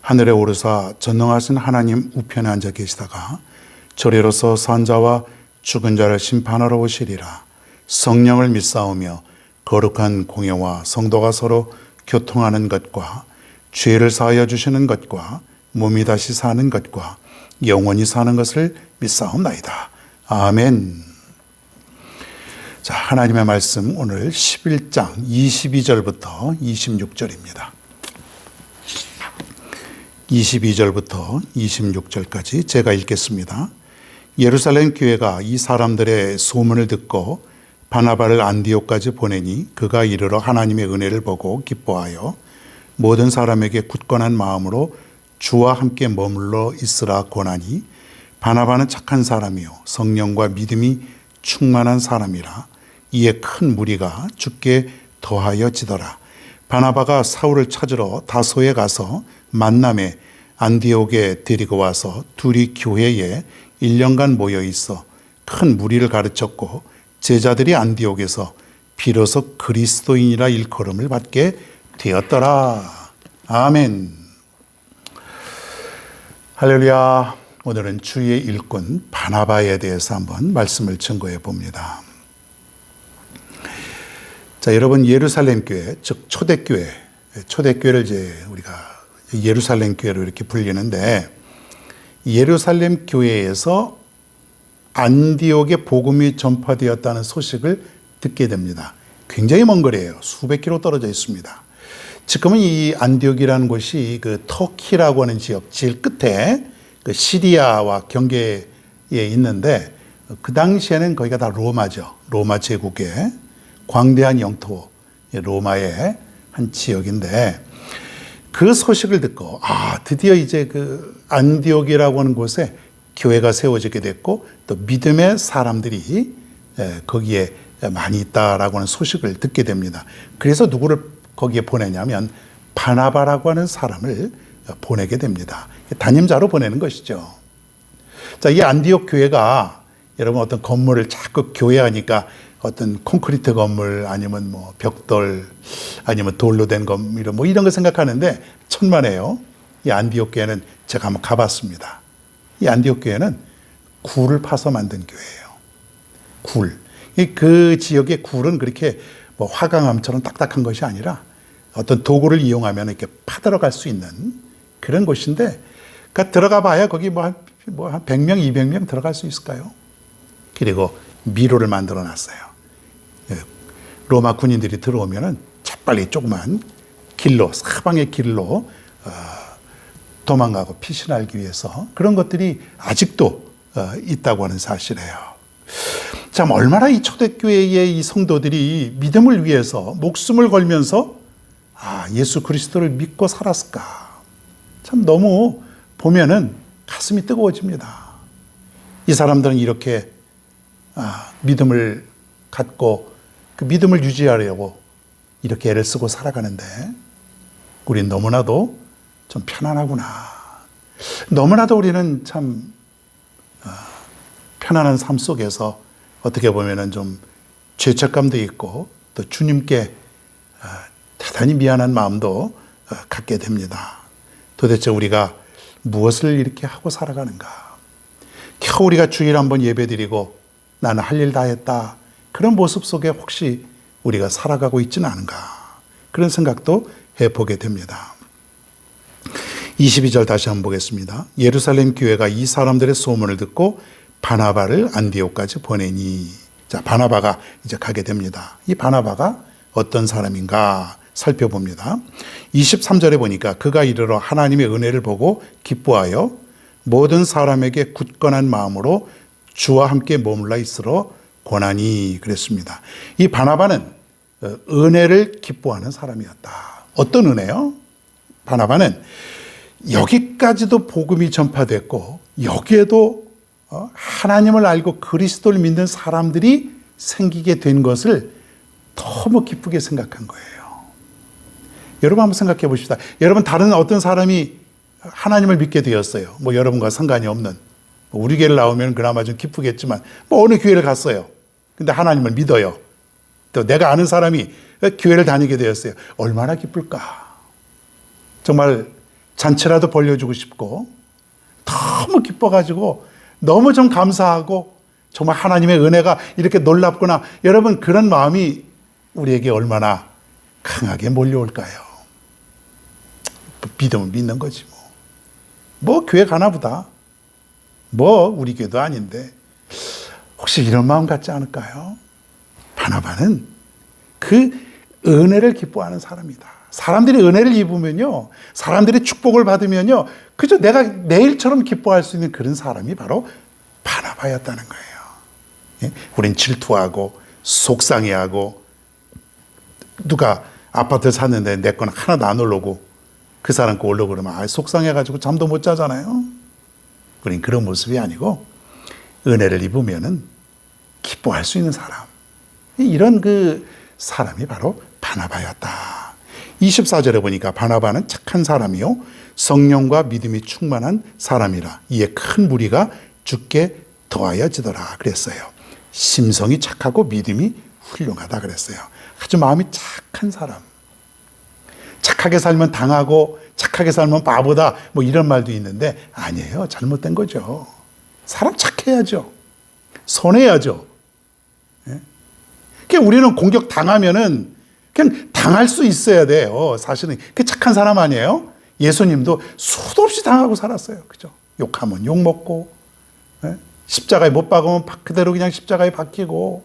하늘에 오르사 전능하신 하나님 우편에 앉아 계시다가 저리로서 산자와 죽은 자를 심판하러 오시리라 성령을 믿사오며 거룩한 공예와 성도가 서로 교통하는 것과 죄를 사하여 주시는 것과 몸이 다시 사는 것과 영원히 사는 것을 믿사옵나이다. 아멘. 자, 하나님의 말씀 오늘 11장 22절부터 26절입니다. 22절부터 26절까지 제가 읽겠습니다. 예루살렘 교회가 이 사람들의 소문을 듣고 바나바를 안디옥까지 보내니 그가 이르러 하나님의 은혜를 보고 기뻐하여 모든 사람에게 굳건한 마음으로 주와 함께 머물러 있으라 권하니 바나바는 착한 사람이요 성령과 믿음이 충만한 사람이라 이에 큰 무리가 죽게 더하여 지더라 바나바가 사울을 찾으러 다소에 가서 만남에 안디옥에 데리고 와서 둘이 교회에 1년간 모여 있어 큰 무리를 가르쳤고 제자들이 안디옥에서 비로소 그리스도인이라 일컬음을 받게 되었더라. 아멘. 할렐루야. 오늘은 주의 일꾼 바나바에 대해서 한번 말씀을 증거해 봅니다. 자, 여러분 예루살렘 교회, 즉 초대교회, 초대교회를 이제 우리가 예루살렘 교회로 이렇게 불리는데 예루살렘 교회에서 안디옥에 복음이 전파되었다는 소식을 듣게 됩니다. 굉장히 먼 거리예요. 수백 킬로 떨어져 있습니다. 지금은 이 안디옥이라는 곳이 그 터키라고 하는 지역 제일 끝에 그 시리아와 경계에 있는데 그 당시에는 거기가 다 로마죠. 로마 제국의 광대한 영토 로마의 한 지역인데 그 소식을 듣고 아 드디어 이제 그 안디옥이라고 하는 곳에 교회가 세워지게 됐고 또 믿음의 사람들이 거기에 많이 있다라고 하는 소식을 듣게 됩니다. 그래서 누구를 거기에 보내냐면 바나바라고 하는 사람을 보내게 됩니다. 담임자로 보내는 것이죠. 자, 이 안디옥 교회가 여러분 어떤 건물을 자꾸 교회하니까 어떤 콘크리트 건물 아니면 뭐 벽돌 아니면 돌로 된 건물 뭐 이런 거 생각하는데 천만에요. 이 안디옥 교회는 제가 한번 가봤습니다. 이 안디옥 교회는 굴을 파서 만든 교회예요. 굴. 그 지역의 굴은 그렇게 뭐 화강암처럼 딱딱한 것이 아니라 어떤 도구를 이용하면 이렇게 파들어갈 수 있는 그런 곳인데, 그러니까 들어가 봐야 거기 뭐 한, 뭐한 100명, 200명 들어갈 수 있을까요? 그리고 미로를 만들어 놨어요. 예, 로마 군인들이 들어오면은 재빨리 조그만 길로, 사방의 길로 어, 도망가고 피신하기 위해서 그런 것들이 아직도 어, 있다고 하는 사실이에요. 참 얼마나 이 초대교회의 이 성도들이 믿음을 위해서 목숨을 걸면서 아 예수 그리스도를 믿고 살았을까? 참 너무 보면은 가슴이 뜨거워집니다. 이 사람들은 이렇게 아, 믿음을 갖고 그 믿음을 유지하려고 이렇게 애를 쓰고 살아가는데 우린 너무나도 좀 편안하구나. 너무나도 우리는 참 어, 편안한 삶 속에서 어떻게 보면은 좀 죄책감도 있고 또 주님께 어, 대단히 미안한 마음도 어, 갖게 됩니다. 도대체 우리가 무엇을 이렇게 하고 살아가는가? 겨우 우리가 주일 한번 예배드리고 나는 할 일 다 했다. 그런 모습 속에 혹시 우리가 살아가고 있지는 않은가? 그런 생각도 해보게 됩니다. 22절 다시 한번 보겠습니다. 예루살렘 교회가 이 사람들의 소문을 듣고 바나바를 안디옥까지 보내니 자 바나바가 이제 가게 됩니다. 이 바나바가 어떤 사람인가 살펴봅니다. 23절에 보니까 그가 이르러 하나님의 은혜를 보고 기뻐하여 모든 사람에게 굳건한 마음으로 주와 함께 머물러 있으러 권하니 그랬습니다. 이 바나바는 어, 은혜를 기뻐하는 사람이었다. 어떤 은혜요? 바나바는 여기까지도 복음이 전파됐고 여기에도 어, 하나님을 알고 그리스도를 믿는 사람들이 생기게 된 것을 너무 기쁘게 생각한 거예요. 여러분 한번 생각해 보십시다. 여러분 다른 어떤 사람이 하나님을 믿게 되었어요. 뭐 여러분과 상관이 없는 뭐 우리 교회를 나오면 그나마 좀 기쁘겠지만 뭐 어느 교회를 갔어요. 근데 하나님을 믿어요. 또 내가 아는 사람이 교회를 다니게 되었어요. 얼마나 기쁠까? 정말 잔치라도 벌려주고 싶고 너무 기뻐가지고 너무 좀 감사하고 정말 하나님의 은혜가 이렇게 놀랍구나. 여러분 그런 마음이 우리에게 얼마나 강하게 몰려올까요? 믿으면 믿는 거지 뭐. 뭐 교회 가나 보다. 뭐 우리 교도 아닌데 혹시 이런 마음 갖지 않을까요? 바나바는 그 은혜를 기뻐하는 사람이다. 사람들이 은혜를 입으면요, 사람들이 축복을 받으면요, 그저 내가 내일처럼 기뻐할 수 있는 그런 사람이 바로 바나바였다는 거예요. 예? 우린 질투하고 속상해하고 누가 아파트 샀는데 내 건 하나도 안 올라오고 그 사람 거 올라오고 그러면 아, 속상해가지고 잠도 못 자잖아요. 우린 그런 모습이 아니고 은혜를 입으면은 기뻐할 수 있는 사람. 이런 그 사람이 바로 바나바였다. 24절에 보니까 바나바는 착한 사람이요. 성령과 믿음이 충만한 사람이라. 이에 큰 무리가 죽게 더하여지더라. 그랬어요. 심성이 착하고 믿음이 훌륭하다. 그랬어요. 아주 마음이 착한 사람. 착하게 살면 당하고 착하게 살면 바보다. 뭐 이런 말도 있는데 아니에요. 잘못된 거죠. 사람 착해야죠. 선해야죠. 그냥 우리는 공격 당하면은 그냥 당할 수 있어야 돼요. 사실은 그 착한 사람 아니에요? 예수님도 수도 없이 당하고 살았어요. 그죠? 욕하면 욕 먹고 예? 십자가에 못 박으면 그대로 그냥 십자가에 박히고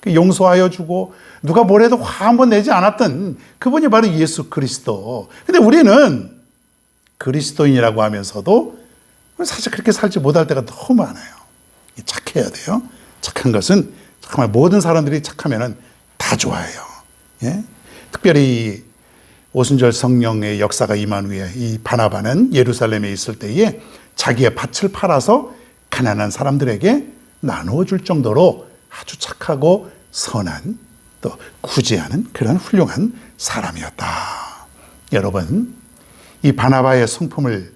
그 용서하여 주고 누가 뭐래도 화 한 번 내지 않았던 그분이 바로 예수 그리스도. 근데 우리는 그리스도인이라고 하면서도 사실 그렇게 살지 못할 때가 너무 많아요. 착해야 돼요. 착한 것은 정말 모든 사람들이 착하면은 다 좋아해요. 예? 특별히 오순절 성령의 역사가 임한 후에 이 바나바는 예루살렘에 있을 때에 자기의 밭을 팔아서 가난한 사람들에게 나누어 줄 정도로 아주 착하고 선한 또 구제하는 그런 훌륭한 사람이었다. 여러분, 이 바나바의 성품을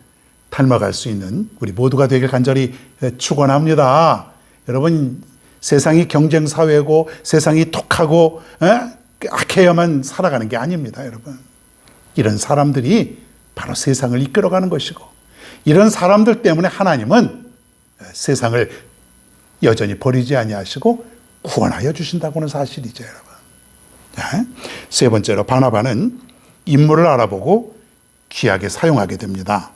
닮아갈 수 있는 우리 모두가 되길 간절히 축원합니다. 여러분 세상이 경쟁 사회고 세상이 독하고 에? 악해야만 살아가는 게 아닙니다, 여러분. 이런 사람들이 바로 세상을 이끌어가는 것이고 이런 사람들 때문에 하나님은 세상을 여전히 버리지 아니하시고 구원하여 주신다고는 사실이죠, 여러분. 자, 세 번째로 바나바는 인물을 알아보고 귀하게 사용하게 됩니다.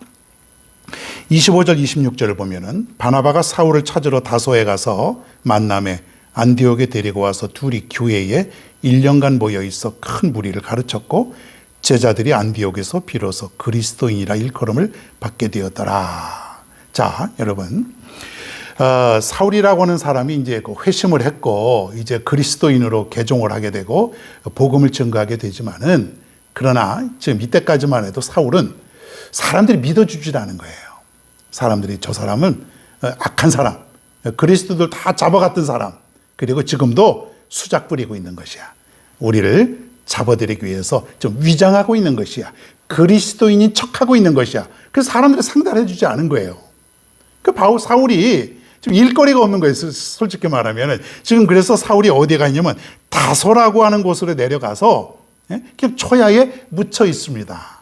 25절 26절을 보면은 바나바가 사울을 찾으러 다소에 가서 만남에 안디옥에 데리고 와서 둘이 교회에 1년간 모여 있어 큰 무리를 가르쳤고 제자들이 안디옥에서 비로소 그리스도인이라 일컬음을 받게 되었더라. 자, 여러분. 어, 사울이라고 하는 사람이 이제 그 회심을 했고 이제 그리스도인으로 개종을 하게 되고 복음을 증거하게 되지만은 그러나 지금 이때까지만 해도 사울은 사람들이 믿어주질 않은 거예요. 사람들이 저 사람은 어, 악한 사람, 그리스도들 다 잡아갔던 사람, 그리고 지금도 수작 부리고 있는 것이야. 우리를 잡아들이기 위해서 좀 위장하고 있는 것이야. 그리스도인인 척하고 있는 것이야. 그래서 사람들이 상달해 주지 않은 거예요. 그 바울 사울이 지금 일거리가 없는 거예요. 솔직히 말하면 지금 그래서 사울이 어디에 가 있냐면 다소라고 하는 곳으로 내려가서 예? 그냥 초야에 묻혀 있습니다.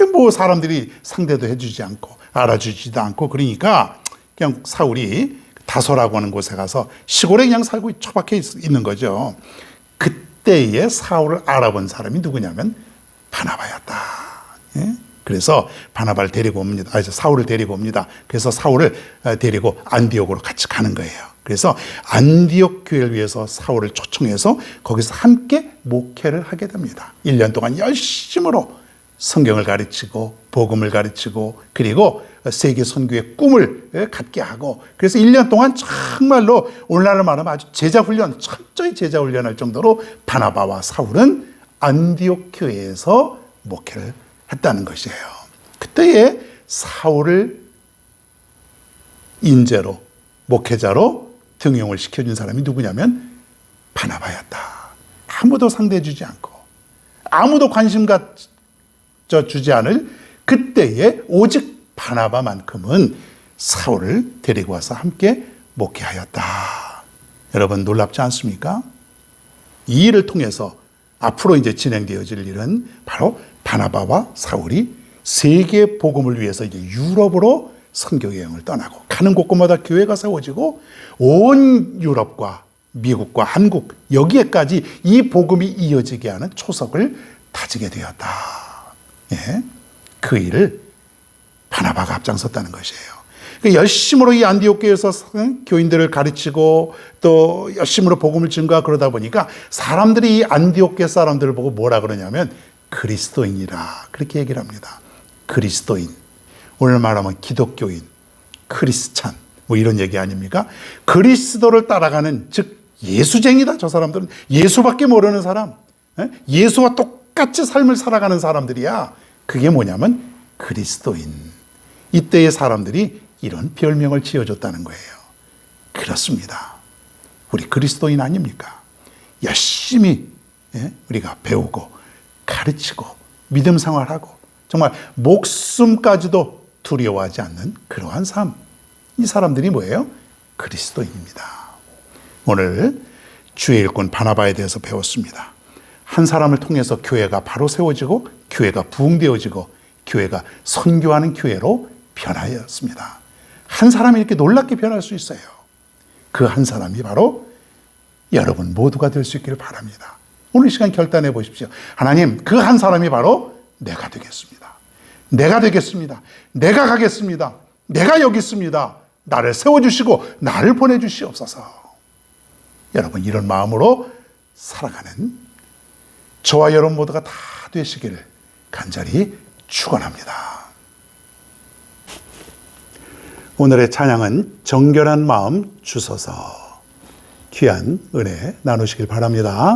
예? 뭐 사람들이 상대도 해주지 않고 알아주지도 않고 그러니까 그냥 사울이 다소라고 하는 곳에 가서 시골에 그냥 살고 처박혀 있는 거죠. 그때의 사울을 알아본 사람이 누구냐면 바나바였다. 예? 그래서 바나바를 데리고 옵니다. 아, 사울을 데리고 옵니다. 그래서 사울을 데리고 안디옥으로 같이 가는 거예요. 그래서 안디옥 교회를 위해서 사울을 초청해서 거기서 함께 목회를 하게 됩니다. 1년 동안 열심으로 성경을 가르치고 복음을 가르치고 그리고 세계 선교의 꿈을 갖게 하고 그래서 1년 동안 정말로 오늘날로 말하면 아주 제자 훈련 철저히 제자 훈련할 정도로 바나바와 사울은 안디옥 교회에서 목회를 했다는 것이에요. 그때에 사울을 인재로 목회자로 등용을 시켜준 사람이 누구냐면 바나바였다. 아무도 상대해주지 않고 아무도 관심 갖져 주지 않을 그때에 오직 바나바만큼은 사울을 데리고 와서 함께 목회하였다. 여러분 놀랍지 않습니까? 이 일을 통해서 앞으로 이제 진행되어질 일은 바로 바나바와 사울이 세계 복음을 위해서 이제 유럽으로 선교 여행을 떠나고 가는 곳곳마다 교회가 세워지고 온 유럽과 미국과 한국 여기에까지 이 복음이 이어지게 하는 초석을 다지게 되었다. 예. 그 일을 바나바가 앞장섰다는 것이에요. 그 열심으로 이 안디옥 교회에서 교인들을 가르치고 또 열심으로 복음을 증거하 그러다 보니까 사람들이 이 안디옥 교회 사람들을 보고 뭐라 그러냐면 그리스도인이라 그렇게 얘기를 합니다. 그리스도인. 오늘 말하면 기독교인, 크리스찬 뭐 이런 얘기 아닙니까? 그리스도를 따라가는 즉 예수쟁이다 저 사람들은 예수밖에 모르는 사람. 예? 예수와 똑 같이 삶을 살아가는 사람들이야. 그게 뭐냐면 그리스도인. 이때의 사람들이 이런 별명을 지어줬다는 거예요. 그렇습니다. 우리 그리스도인 아닙니까? 열심히 예? 우리가 배우고 가르치고 믿음 생활하고 정말 목숨까지도 두려워하지 않는 그러한 삶. 이 사람들이 뭐예요? 그리스도인입니다. 오늘 주의 일꾼 바나바에 대해서 배웠습니다. 한 사람을 통해서 교회가 바로 세워지고 교회가 부흥되어지고 교회가 선교하는 교회로 변하였습니다. 한 사람이 이렇게 놀랍게 변할 수 있어요. 그 한 사람이 바로 여러분 모두가 될 수 있기를 바랍니다. 오늘 시간 결단해 보십시오. 하나님, 그 한 사람이 바로 내가 되겠습니다. 내가 되겠습니다. 내가 가겠습니다. 내가 여기 있습니다. 나를 세워주시고 나를 보내주시옵소서. 여러분, 이런 마음으로 살아가는 저와 여러분 모두가 다 되시기를 간절히 축원합니다. 오늘의 찬양은 정결한 마음 주소서 귀한 은혜 나누시길 바랍니다.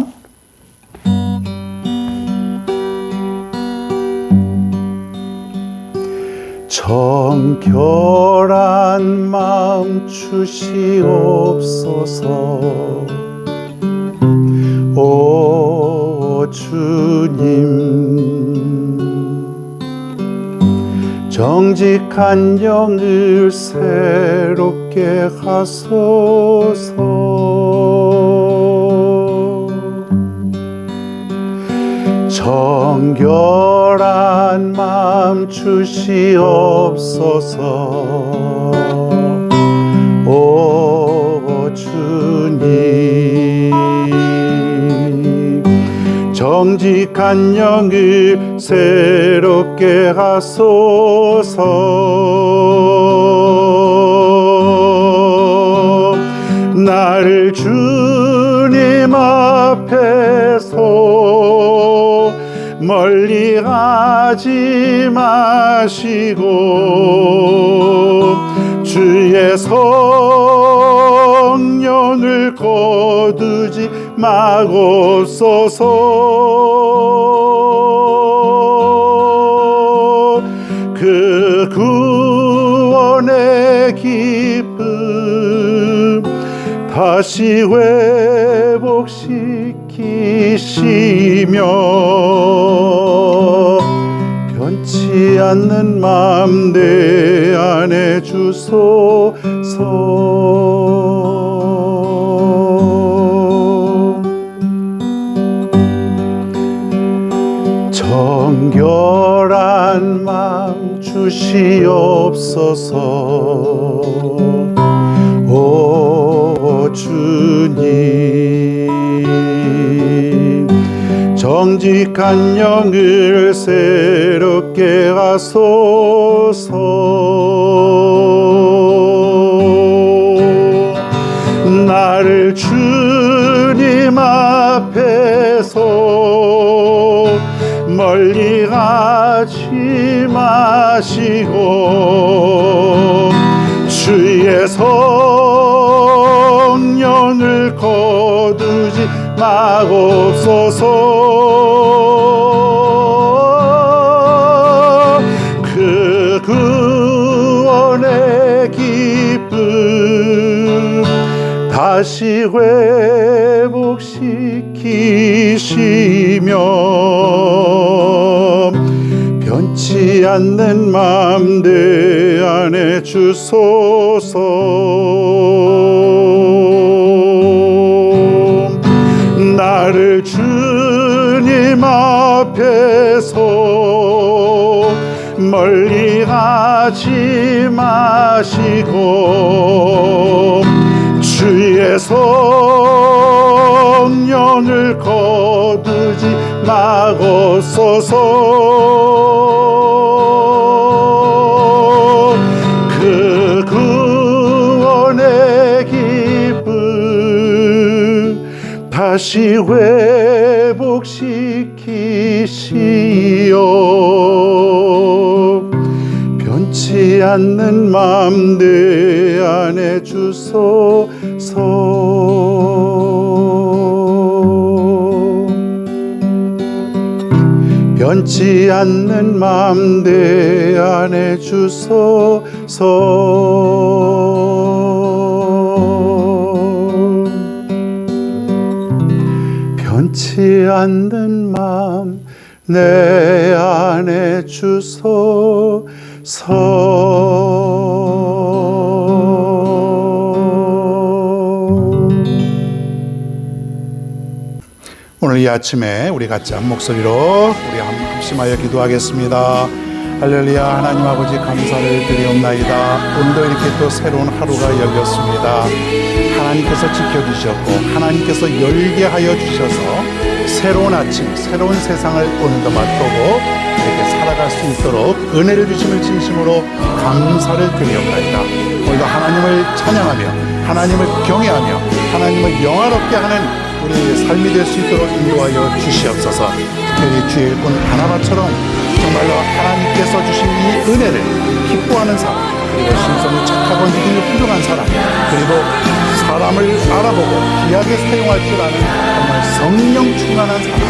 정결한 마음 주시옵소서 오 주님. 정직한 영을 새롭게 하소서. 정결한 마음 주시옵소서. 오 주님 정직한 영을 새롭게 하소서. 나를 주님 앞에서 멀리 하지 마시고 주의 성령을 거두지 마옵소서. 그 구원의 기쁨 다시 회복시키시며 변치 않는 마음 내 안에 주소서 마음 주시옵소서. 오 주님. 정직한 영을 새롭게 하소서. 나를 주님 앞에서 멀리 가지 마시고 주의 성령을 거두지 마옵소서. 그그 구원의 기쁨 다시 회복시키시며 변치 않는 마음 내 안에 주소서. 나를 주님 앞에서 멀리 하지 마시고 주의 성령을 거두지 마옵소서 다시 회복시키시오. 변치 않는 마음 내 안에 주소서. 변치 않는 마음 내 안에 주소서 변치 않는 마음 내 안에 주소서 오늘 이 아침에 우리 같이 한 목소리로 우리 합심하여 기도하겠습니다. 할렐루야 하나님 아버지 감사를 드리옵나이다. 오늘도 이렇게 또 새로운 하루가 열렸습니다. 하나님께서 지켜주셨고 하나님께서 열게 하여 주셔서 새로운 아침, 새로운 세상을 오늘도 맛보고 이렇게 살아갈 수 있도록 은혜를 주심을 진심으로 감사를 드리옵나이다. 오늘도 하나님을 찬양하며 하나님을 경외하며 하나님을 영화롭게 하는 우리 삶이 될 수 있도록 인도하여 주시옵소서. 특별히 주의 일꾼 바나바처럼 정말로 하나님께서 주신 이 은혜를 기뻐하는 사람, 그리고 심성이 착하고 믿음이 훌륭한 사람, 사람을 알아보고 귀하게 사용할 줄 아는 정말 성령 충만한 사람,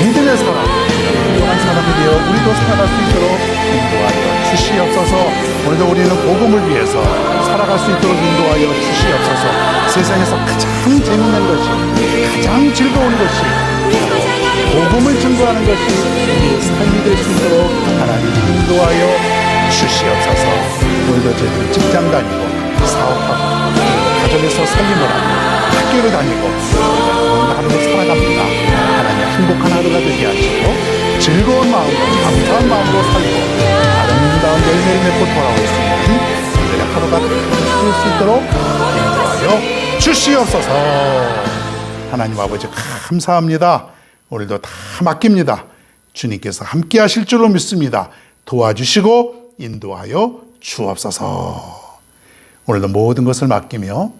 믿음의 사람, 훌륭한 사람이 되어 우리도 살아갈 수 있도록 인도하여 주시옵소서. 오늘도 우리는 복음을 위해서 살아갈 수 있도록 인도하여 주시옵소서. 세상에서 가장 재밌는 것이, 가장 즐거운 것이 복음을 증거하는 것이 우리의 삶이 될 수 있도록 하나님 인도하여 주시옵소서. 오늘도 저희들 직장 다니고 사업하고 가정에서 살림을 하고 학교를 다니고 하루를 살아갑니다. 하나님 행복한 하루가 되게 하시고 즐거운 마음으로 감사한 마음으로 살고 아름다운 열매를 맺고 돌아올 수 있는 오늘의 하루가 될수 있도록 인도하여 주시옵소서. 하나님 아버지 감사합니다. 오늘도 다 맡깁니다. 주님께서 함께 하실 줄로 믿습니다. 도와주시고 인도하여 주옵소서. 오늘도 모든 것을 맡기며